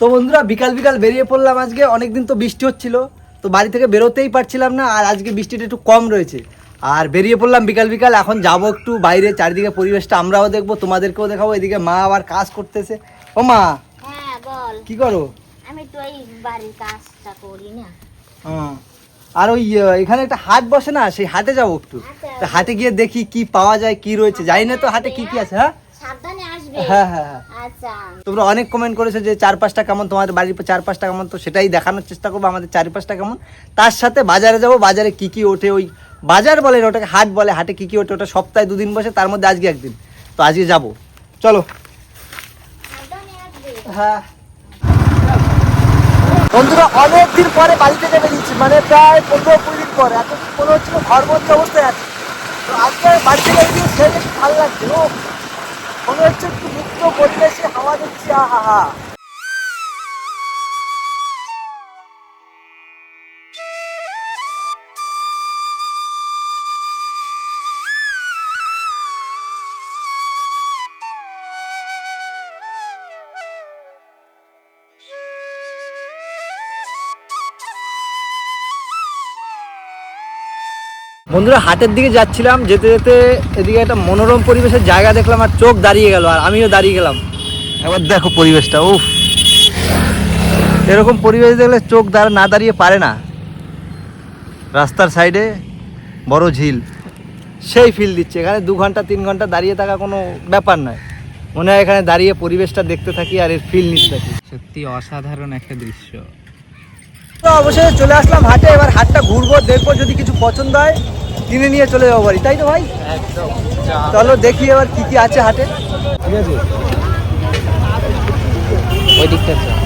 তো বন্ধুরা বিকাল বিকাল বেরিয়ে পড়লাম আজকে। অনেকদিন তো বৃষ্টি হচ্ছিল তো বাড়ি থেকে বেরোতেই পারছিলাম না আর আজকে বৃষ্টিটা একটু কম রয়েছে। আর বেরিয়ে পড়লাম বিকাল বিকাল এখন যাব একটু বাইরে চারিদিকে পরিবেশটা আমরাও দেখব তোমাদেরকেও দেখাবো এদিকে মা আবার কাজ করতেছে। ও মা হ্যাঁ কি করো? আমি তো এই বাড়ির কাজটা করি না। হ্যাঁ। আর ওই এখানে একটা হাট বসে না সেই হাটে যাব একটু। তা হাটে গিয়ে দেখি কি পাওয়া যায় কি রয়েছে। জানি না তো হাটে কি কি আছে হ্যাঁ? হ্যাঁ হ্যাঁ হ্যাঁ। আচ্ছা। তোমরা অনেক কমেন্ট করেছ যে চার পাঁচটা কেমন তোমাদের বাড়ির চার পাঁচটা কেমন তো সেটাই দেখানোর চেষ্টা করব আমাদের চার পাঁচটা কেমন। তার সাথে বাজারে যাব বাজারে কি কি ওঠে ওই বাজার বলে ওটাকে হাট বলে হাটে কি কি ওঠে ওটা সপ্তাহে দুদিন বসে তার মধ্যে আজকে একদিন। তো আজকে যাব। চলো। হ্যাঁ। বন্ধুরা অনেক দিন পরে বাড়িতে নেমে দিচ্ছি মানে প্রায় পনেরো কুড়ি দিন পরে এতদিন মনে হচ্ছিল ঘরবন্দি অবস্থায় আছে। তো আজকে বাড়িতে গিয়ে ভালো লাগছে ও। মনে হচ্ছে একটু মুক্ত পরিবেশে হাওয়া দিচ্ছি আহা হা বন্ধুরা হাটের দিকে যাচ্ছিলাম যেতে যেতে এদিকে একটা মনোরম পরিবেশের জায়গা দেখলাম আর চোখ দাঁড়িয়ে গেল আর আমিও দাঁড়িয়ে গেলাম। এবার দেখো পরিবেশটা উফ। এরকম পরিবেশ দেখলে চোখ দাঁড়া না দাঁড়িয়ে পারে না। রাস্তার সাইডে বড় ঝিল। সেই ফিল দিচ্ছে এখানে দু ঘণ্টা তিন ঘণ্টা দাঁড়িয়ে থাকা কোনো ব্যাপার নয়। মনে হয় এখানে দাঁড়িয়ে পরিবেশটা দেখতে থাকি আর এর ফিল নিতে থাকি। সত্যি অসাধারণ একটা দৃশ্য। তো অবশ্যই চলে আসলাম হাটে এবার হাটটা ঘুরবো দেখব যদি কিছু পছন্দ হয়। কিনে নিয়ে চলে যাব বাড়ি তাই তো ভাই? চলো দেখি এবার কি কি আছে হাটে। ঠিক আছে। ওই দিকটা চল।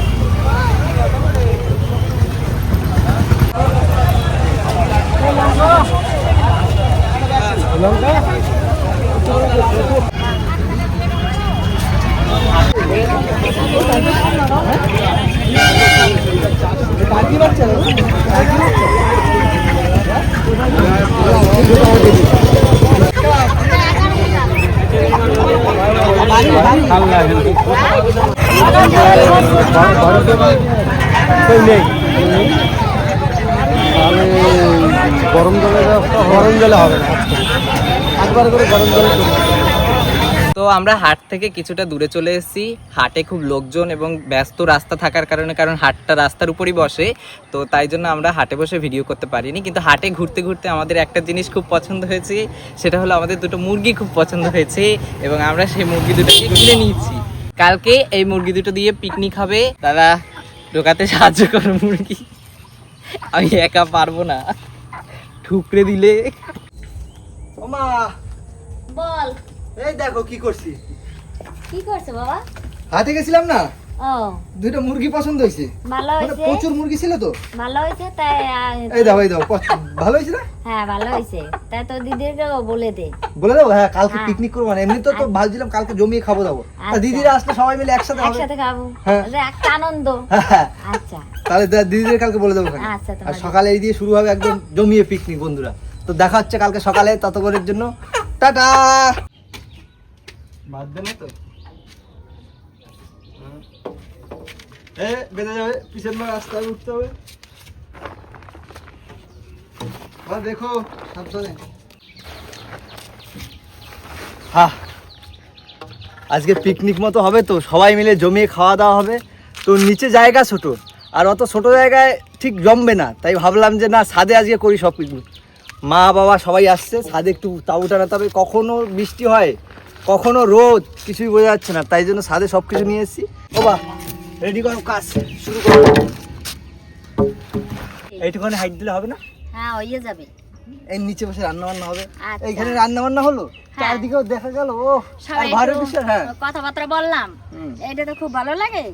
গরম জলে গরম জলে হবে না। একবার করে গরম জলে তো আমরা হাট থেকে কিছুটা দূরে চলে এসেছি। হাটে খুব লোকজন এবং ব্যস্ত রাস্তা থাকার কারণে, কারণ হাটটা রাস্তার উপরই বসে, তো তাই জন্য আমরা হাটে বসে ভিডিও করতে পারিনি। কিন্তু হাটে ঘুরতে ঘুরতে আমাদের একটা জিনিস খুব পছন্দ হয়েছে, সেটা হলো আমাদের দুটো মুরগি খুব পছন্দ হয়েছে এবং আমরা সেই মুরগি দুটোকে কিনে নিয়েছি কালকে এই মুরগি দুটো দিয়ে পিকনিক হবে দাদা ঢোকাতে সাহায্য করো মুরগি। আমি একা পারব না। ঠুকরে দিলে। বল। এই দেখো কি করছি? কি করছ বাবা? হাটে গেছিলাম না? ও। দুইটা মুরগি পছন্দ হয়েছে। ভালো মানে হয়েছে? প্রচুর মুরগি ছিল তো। ভালো হয়েছে তাই এই দাও এই দাও ভালো হয়েছে না? হ্যাঁ ভালো হয়েছে। তাই তো দিদিরকেও বলে দে। বলে দাও হ্যাঁ কালকে হ্যাঁ। পিকনিক করব না এমনি তো তো ভাবছিলাম কালকে জমিয়ে খাব দাবো। তা আচ্ছা। দিদিরা আসলে সবাই মিলে একসাথে একসাথে খাব। হ্যাঁ। একটা আনন্দ। হ্যাঁ, হ্যাঁ। আচ্ছা। তাহলে দিদিদের কালকে বলে দেবো আচ্ছা, আর সকালে এই দিয়ে শুরু হবে একদম জমিয়ে পিকনিক বন্ধুরা। তো দেখা হচ্ছে কালকে সকালে ততক্ষণের জন্য। টাটা! দে না তো। এ, বেঁধে যাবে পিছন দিকে রাস্তা উঠতে হবে। আর দেখো, সাবধানে। হ্যাঁ আজকে পিকনিক মতো হবে তো, সবাই মিলে জমিয়ে খাওয়া দাওয়া হবে। তো নিচে জায়গা ছোট, আর অত ছোট জায়গায় ঠিক জমবে না, তাই ভাবলাম যে না, ছাদে আজকে করি সব পিকনিক মা, বাবা সবাই আসছে, ছাদে একটু তাবু টানাতে হবে। কখনো বৃষ্টি হয় কখনো রোদ কিছুই বোঝা যাচ্ছে না তাই জন্য ছাদে সব কিছু নিয়ে এসেছি। ও বা রেডি করো কাজ শুরু করো। এইটুখানে হাইট দিলে হবে না? হ্যাঁ হয়ে যাবে। এই নিচে বসে রান্না বান্না হবে। আচ্ছা। এইখানে রান্না বান্না হলো? হ্যাঁ। চারদিকেও দেখা গেল? ও আর ঘরের বিষয় হ্যাঁ। কথাবার্তা বললাম। এটা তো খুব ভালো লাগে।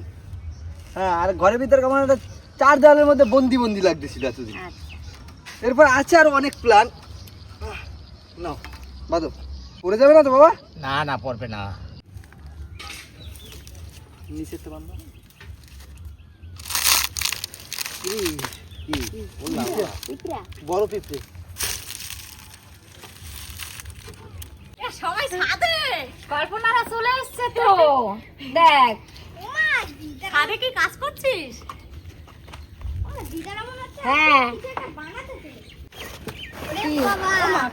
হ্যাঁ আর ঘরের ভিতরে কেমন একটা চার দেওয়ালের মধ্যে বন্দি বন্দি লাগতেছিল এতদিন। আচ্ছা। এরপর আছে আরও অনেক প্ল্যান নাও বাদো পড়ে যাবে না তো বাবা? না না পড়বে না। নিচে তো বান্ধব বড় পিঁপড়ে। সবাই ছাদে! কল্পনারা চলে এসছে তো। দেখ। কি কাজ করছিস? হ্যাঁ।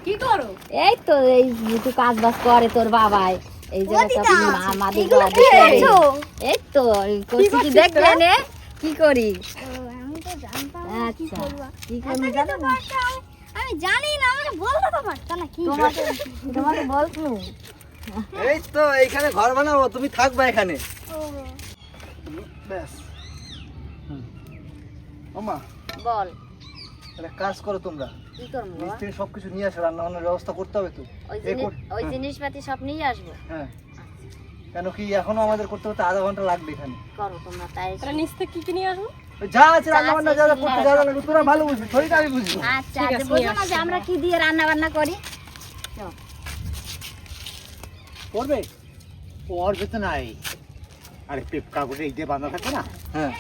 কি? করো? এই তো এই একটু কাজ বাজ করে তোর বাবাই এই দিদা, আমাদের? এই তো করছি কি দেখলে নে কি করি? আমি তো জানতাম আচ্ছা কি করবি জানো? না আমি জানি না আমাকে বলতে তো পারতো না কি? তোমাকে তোমাকে বলছো এই তো এইখানে ঘর বানাবো তুমি থাকবা এখানে। ব্যাস। ওমা বল। কাজ করো তোমরা। কি করব সবকিছু নিয়ে আসো রান্না বান্নার ব্যবস্থা করতে হবে তো। ওই জিনিস ওই হ্যাঁ, জিনিসপাতি সব নিয়ে আসব? হ্যাঁ। কেন কি এখনও আমাদের করতে করতে আধা ঘণ্টা লাগবে এখানে? করো তোমরা তাই নিচ থেকে কি কি নিয়ে আসব? যা আছে রান্না বান্না যা যা করতে যা যা লাগবে তোরা ভালো বুঝবি শরীরটা আমি বুঝব। আচ্ছা আচ্ছা বলছো না যে আমরা কি দিয়ে রান্না বান্না করি করবে? পড়বে তো নাই। আরে পেপ কাগজে এই দিয়ে বাঁধা থাকে না? হ্যাঁ।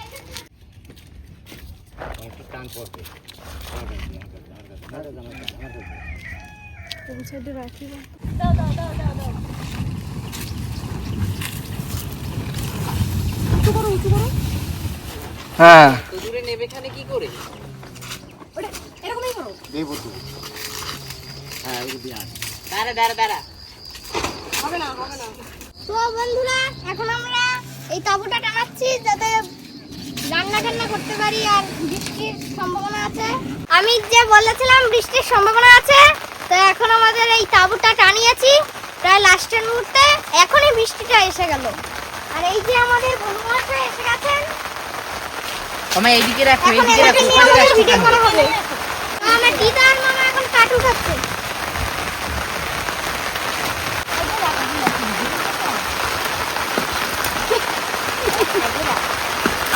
একটু টান পড়বে হ্যাঁ। তো দূরে নেবে এখানে কি করে তো হ্যাঁ দাঁড়া দাঁড়া দাঁড়া তো বন্ধুরা, এখন আমরা এই তাবুটা টানাচ্ছি যাতে রান্না টান্না করতে পারি আর বৃষ্টির সম্ভাবনা আছে। আমি যে বলেছিলাম বৃষ্টির সম্ভাবনা আছে তো এখন আমাদের এই তাবুটা টানিয়েছি। প্রায় লাস্টের মুহূর্তে এখনই বৃষ্টিটা এসে গেল। আর এই যে আমাদের বন্ধুরা এসে গেছেন তোমায় এইদিকে রাখো এইদিকে রাখো ভিডিও করা হবে। আমার দিদা আর মামা এখন কাটু খাচ্ছে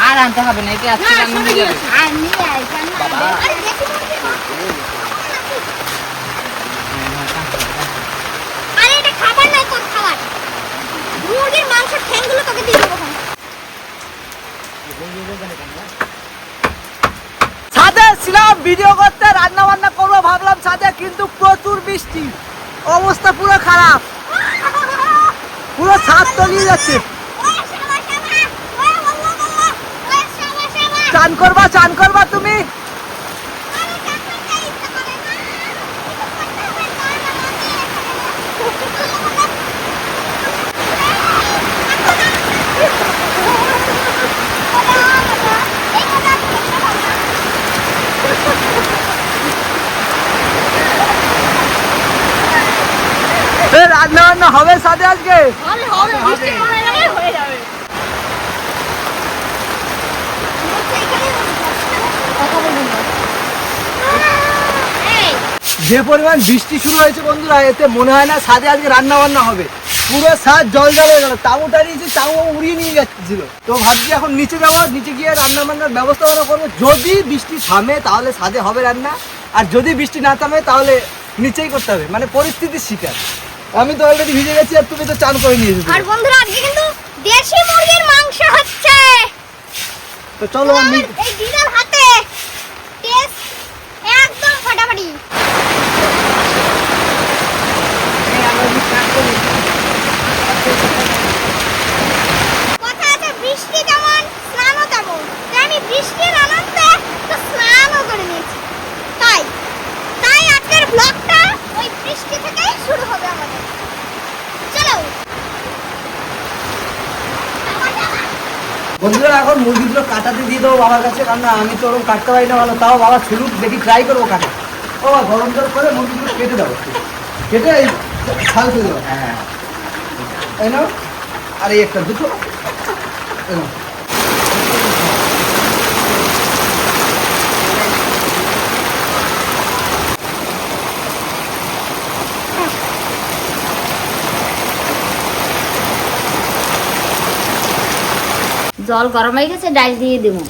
আর আনতে হবে না এটা আজকে রান্না হয়ে যাবে। মুরগির মাংসের ঠ্যাংগুলো তোকে দিয়ে দেবো ছাদে ছিলাম ভিডিও করতে রান্না বান্না করব ভাবলাম ছাদে কিন্তু প্রচুর বৃষ্টি। অবস্থা পুরো খারাপ। পুরো ছাদ তলিয়ে যাচ্ছে। চান করবা চান করবা তুমি আরে চান করতে ইচ্ছা করে না। কিছু করতে হবে না, এই কথা বলতে হবে না। এ, রান্না বান্না হবে ছাদে আজকে হবে হবে যে পরিমাণ বৃষ্টি শুরু হয়েছে বন্ধুরা এতে মনে হয় না ছাদে আজকে রান্না বান্না হবে। পুরো ছাদ জল জল হয়ে গেল। তাবু টানিয়েছি তাবু উড়িয়ে নিয়ে যাচ্ছিল। তো ভাবছি এখন নিচে যাব নিচে গিয়ে রান্না বান্নার ব্যবস্থা করব যদি বৃষ্টি থামে তাহলে ছাদে হবে রান্না। আর যদি বৃষ্টি না থামে তাহলে নিচেই করতে হবে। মানে পরিস্থিতির শিকার। আমি তো অলরেডি ভিজে গেছি আর তুমি তো চান করে নিয়েছো আর বন্ধুরা আজকে কিন্তু দেশি মুরগির মাংস হচ্ছে। তো চলো আমি- এই দিদার হাতে টেস্ট একদম ফাটাফাটি কথা আছে বৃষ্টি যেমন স্নানও তেমন তাই আমি বৃষ্টির আনন্দে তো স্নানও করে নিয়েছি। তাই তাই আজকের ব্লগটা ওই বৃষ্টি থেকেই শুরু হবে আমাদের। বন্ধুরা, এখন মুরগিগুলো কাটাতে দিয়ে দেবো বাবার কাছে, কারণ আমি তো ওরকম কাটতে পারি না ভালো। তাও বাবা ছুলুক, দেখি ট্রাই করব কাটা ও গরম জল করে মুরগিগুলো কেটে দেবো কেটে এই তুলে দেবো হ্যাঁ। এই নাও। আর এই একটা দুটো। জল গরম হয়ে গেছে ডাল দিয়ে দেবো।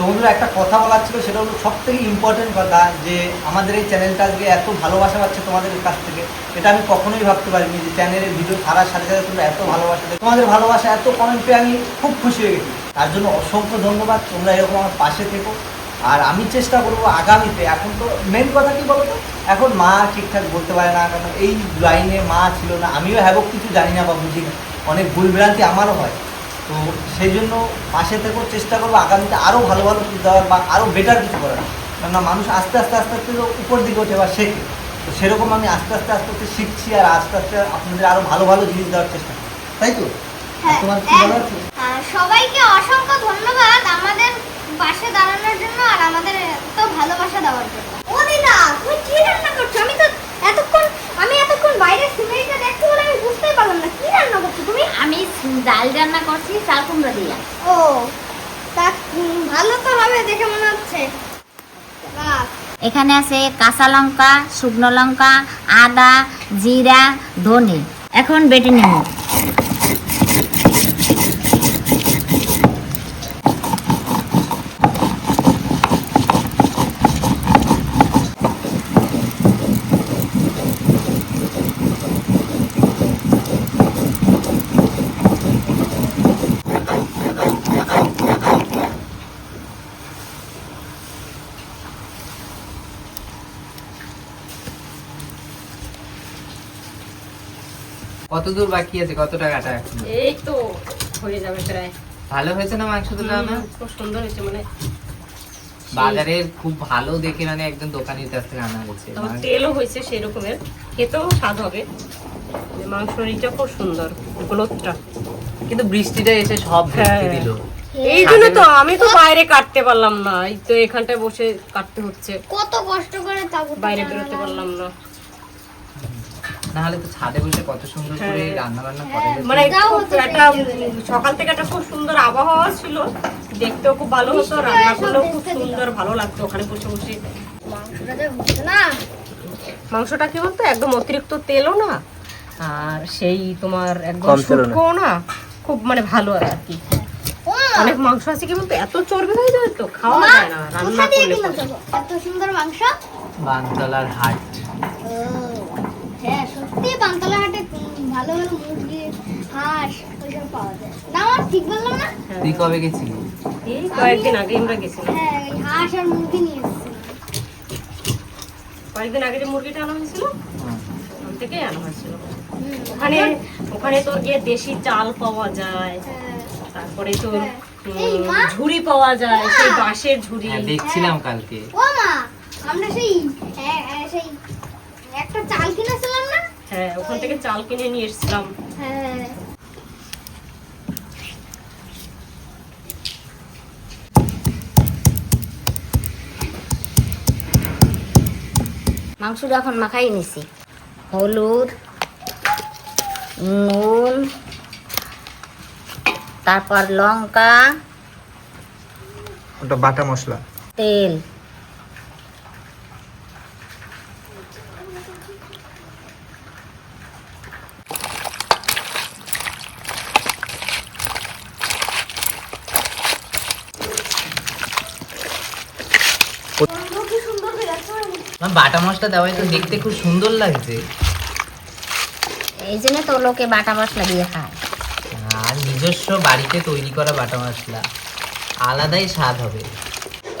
তো বন্ধুরা, একটা কথা বলার ছিল, সেটা হলো সব থেকে ইম্পর্টেন্ট কথা যে আমাদের এই চ্যানেলটা আজকে এত ভালোবাসা পাচ্ছে তোমাদের কাছ থেকে, এটা আমি কখনোই ভাবতে পারিনি যে চ্যানেলের ভিডিও ছাড়ার সাথে সাথে তোমরা এত ভালোবাসা তোমাদের ভালোবাসা, এত কমেন্ট পেয়ে আমি খুব খুশি হয়ে গেছি। তার জন্য অসংখ্য ধন্যবাদ, তোমরা এরকম আমার পাশে থেকো। আর আমি চেষ্টা করব আগামীতে, এখন তো মেন কথা কি বলতো? এখন মা ঠিকঠাক বলতে পারে না, কারণ এই লাইনে মা ছিল না। আমিও হ্যাবক কিছু জানি না বা বুঝি না। অনেক ভুলভ্রান্তি আমারও হয়। তো সেই জন্য পাশে থেকেও চেষ্টা করব আগামীতে আরও ভালো ভালো কিছু দেওয়ার বা আরও বেটার কিছু করার। কেননা মানুষ আস্তে আস্তে আস্তে আস্তে তো উপর দিকে ওঠে বা শেখে। তো সেরকম আমি আস্তে আস্তে আস্তে আস্তে শিখছি আর আস্তে আস্তে আপনাদের আরও ভালো ভালো জিনিস দেওয়ার চেষ্টা করি তাই তো? হ্যাঁ, তোমার কি বলার আছে? সবাইকে অসংখ্য ধন্যবাদ। আমাদের পাশে দাঁড়ানোর জন্য আর আমাদের এত ভালোবাসা দেওয়ার জন্য ও দিদা তুমি কি রান্না করছ আমি তো এতক্ষণ আমি এতক্ষণ বাইরে সিনারিটা দেখতে বলে আমি বুঝতেই পারলাম না কি রান্না করছ তুমি আমি ডাল রান্না করছি চাল কুমড়া দিয়া। ও তা ভালো তো হবে দেখে মনে হচ্ছে। এখানে আছে কাঁচা লঙ্কা শুকনো লঙ্কা আদা জিরা ধনে। এখন বেটে নেব। কত দূর বাকি আছে? কতটা কাটা এখন? এই তো হয়ে যাবে প্রায়। ভালো হয়েছে না মাংস তো রান্না খুব সুন্দর হয়েছে মানে বাজারের খুব ভালো দেখে মানে একদম দোকানের কাছ থেকে আনা হয়েছে। তেলও হয়েছে সেই রকমের খেতেও স্বাদ হবে। মাংস রিটা খুব সুন্দর গ্লোথটা কিন্তু বৃষ্টিটা এসে সব হ্যাঁ। ঢেকে দিল। এই জন্য তো আমি তো বাইরে কাটতে পারলাম না। এই তো এখানটায় বসে কাটতে হচ্ছে। কত কষ্ট করে বাইরে বেরোতে পারলাম না। না হলে তো ছাদে বসে কত সুন্দর করে হ্যাঁ। রান্না বান্না করে মানে একটা সকাল থেকে একটা খুব সুন্দর আবহাওয়া ছিল। দেখতেও খুব ভালো হতো রান্না করলেও খুব সুন্দর ভালো লাগতো ওখানে বসে বসে। মাংসটা না। মাংসটা কি বলতো? একদম অতিরিক্ত তেলও না আর সেই তোমার একদম তেলও না। খুব মানে ভালো আর কি। অনেক মাংস আছে কি বলতো? এত চর্বি হয়ে যায় তো খাওয়া যায় না রান্না করলে? এত সুন্দর মাংস? বানতলার হাট। হ্যাঁ সত্যি হাটে ভালো ভালো মুরগি হাঁস ওইসব পাওয়া যায়। না আমার ঠিক বললাম না? তুই কবে গেছিলি? এই কয়েকদিন আগে আমরা গেছিলাম। হ্যাঁ হাঁস আর মুরগি নিয়ে কয়েকদিন আগে যে মুরগিটা আনা হয়েছিল ওখান থেকে আনা হয়েছিল। ওখানে ওখানে তোর গিয়ে দেশি চাল পাওয়া যায় হ্যাঁ, তারপরে তোর হ্যাঁ। এই মা। ঝুড়ি পাওয়া যায় সেই বাঁশের ঝুড়ি। হ্যাঁ দেখছিলাম কালকে। ও মা আমরা সেই সেই একটা চাল কিনেছিলাম না হ্যাঁ ওখান থেকে চাল কিনে নিয়ে এসেছিলাম। হ্যাঁ। মাংসটা এখন মাখাই নিছি হলুদ নুন তারপর লঙ্কা ওটা বাটা মশলা। তেল। বাটা মশলা দেওয়াই তো দেখতে খুব সুন্দর লাগছে। এই জন্য তো লোকে বাটা মশলা দিয়ে খায়। আর নিজস্ব বাড়িতে তৈরি করা বাটা মশলা আলাদাই স্বাদ হবে।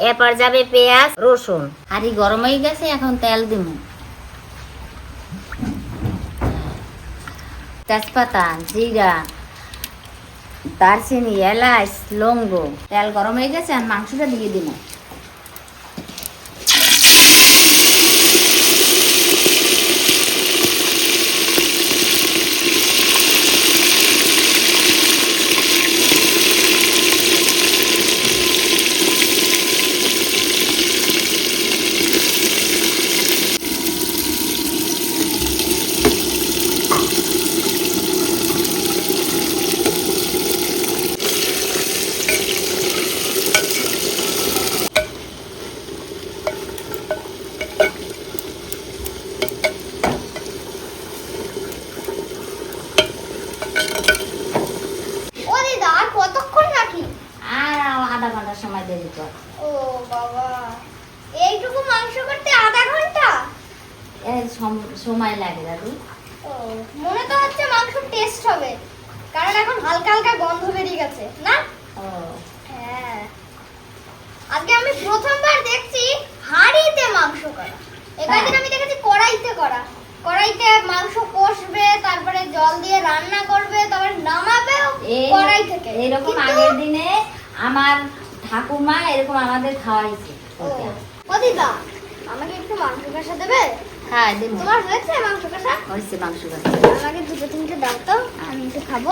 এরপর যাবে পেঁয়াজ রসুন। হাঁড়ি গরম হয়ে গেছে এখন তেল দিব। তেজপাতা জিরা দারচিনি এলাচ লঙ্গ তেল গরম হয়ে গেছে আর মাংসটা দিয়ে দিব। সময় দেরি কর। ও বাবা এইটুকু মাংস করতে আধা ঘণ্টা? এই সময় লাগে দাদু। ও মনে তো হচ্ছে মাংস টেস্ট হবে কারণ এখন হালকা হালকা গন্ধ বেরিয়ে গেছে না? ও। হ্যাঁ। আজকে আমি প্রথমবার দেখছি হাঁড়িতে মাংস করা। এখানে হ্যাঁ। আমি দেখেছি কড়াইতে করা। কড়াইতে মাংস কষবে তারপরে জল দিয়ে রান্না করবে তারপরে নামাবে কড়াই থেকে। এইরকম কিন্তু- আগের দিনে আমার ঠাকুমা এরকম আমাদের খাওয়াইছে। ও আমাকে একটু মাংস কষা দেবে? হ্যাঁ দেবো। তোমার হয়েছে মাংস কষা? হয়েছে মাংস ভাত। আমাকে দুটো তিনটে দাও তো আমি একটু খাব।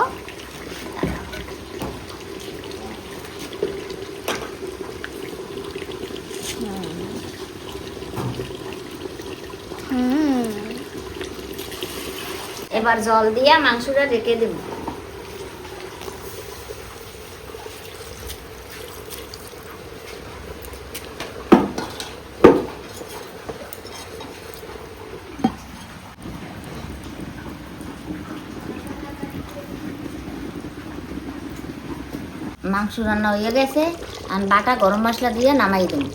হুম। এবার জল দিয়ে মাংসটা রেখে দেব। মাংস রান্না হয়ে গেছে আর বাটা গরম মশলা দিয়ে নামাই দেবো।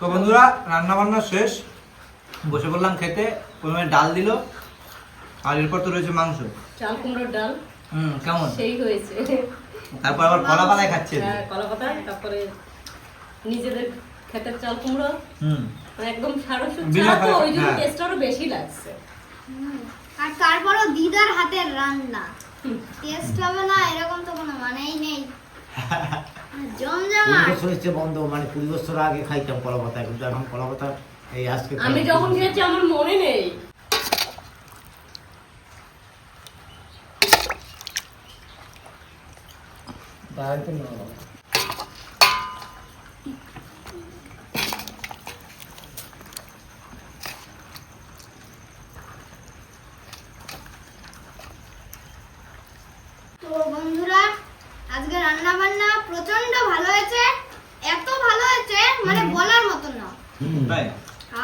তো বন্ধুরা রান্না বান্না শেষ। বসে পড়লাম খেতে প্রথমে ডাল দিল আর এরপর তো রয়েছে মাংস। চাল কুমড়োর ডাল। হুম কেমন? সেই হয়েছে। তারপর আবার কলা পাতায় খাচ্ছে হ্যাঁ, কলা পাতা তারপরে নিজেদের ক্ষেতের চাল কুমড়ো। হুম। মানে একদম সারস বিনা তো ওই জন্য হ্যাঁ। টেস্ট আরও বেশি লাগছে। আর তারপরও দিদার হাতের রান্না। টেস্ট হবে না এরকম তো কোনো মানেই নেই। কুড়ি বছর বন্ধ মানে কুড়ি বছর আগে খাইতাম কলা পাতা কিন্তু এখন কলা পাতা এই আজকে আমি যখন খেয়েছি আমার মনে নেই। তো বন্ধুরা আজকে রান্না বান্না প্রচণ্ড ভালো হয়েছে এত ভালো হয়েছে মানে বলার মতন না তাই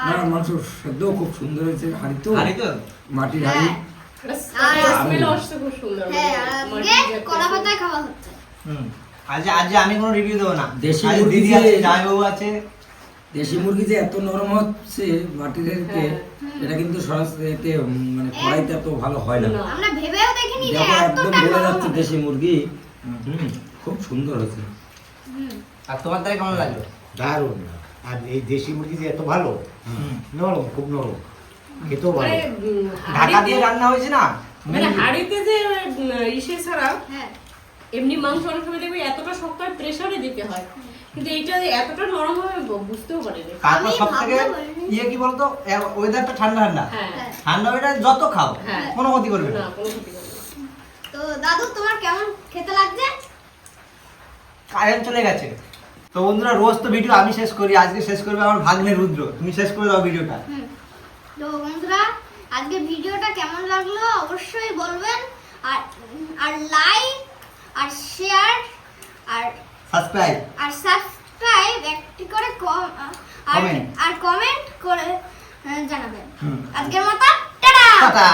আর না মাংস সেদ্ধ খুব সুন্দর হয়েছে হাঁড়ি তো। হাঁড়ি তো? মাটির হাঁড়ি। হ্যাঁ। হ্যাঁ আর আজকে কলা পাতায় খাওয়া হচ্ছে। হুম। আজ আজ আমি কোনো রিভিউ দেবো না। দেশি দিদি আছে জামাইবাবু আছে। দেশি মুরগি যে এত নরম হচ্ছে মাটির এটা কিন্তু সরাসরি মানে কড়াইতে এত ভালো হয় না। না। আমরা ভেবেও দেখিনি যে একদম যাচ্ছে দেশি মুরগি। হুম। খুব সুন্দর হয়েছে। আর তোমার তাই কেমন লাগল? দারুণ। আর এই দেশি মুরগি যে এত ভালো হুম। নরম খুব নরম। খেতেও ভালো মানে ঢাকা দিয়ে রান্না হয়েছে না? মানে হাড়িতে যে ইসে ছাড়া হ্যাঁ। এমনি মাংস অনেক সময় দেখবে এতটা শক্ত হয় প্রেসারে দিতে হয়। কিন্তু এইটা এতটা নরম হবে বুঝতেও পারিনি। তারপর সব থেকে ইয়ে কি বলতো? ওয়েদারটা ঠান্ডা ঠান্ডা। ঠান্ডা ওয়েদার যত খাও। কোনো ক্ষতি করবে না। না কোনো ক্ষতি করবে তো দাদু তোমার কেমন খেতে লাগছে? কারেন্ট চলে গেছে। তো বন্ধুরা রোজ তো ভিডিও আমি শেষ করি আজকে শেষ করবে আমার ভাগ্নে রুদ্র। তুমি শেষ করে দাও ভিডিওটা। তো বন্ধুরা আজকে ভিডিওটা কেমন লাগল অবশ্যই বলবেন। আর আর লাইক আর শেয়ার আর সাবস্ক্রাইব আর সাবস্ক্রাইব একটি করে কম আর আর কমেন্ট করে জানাবেন। আজকের মতো টাটা! টাটা!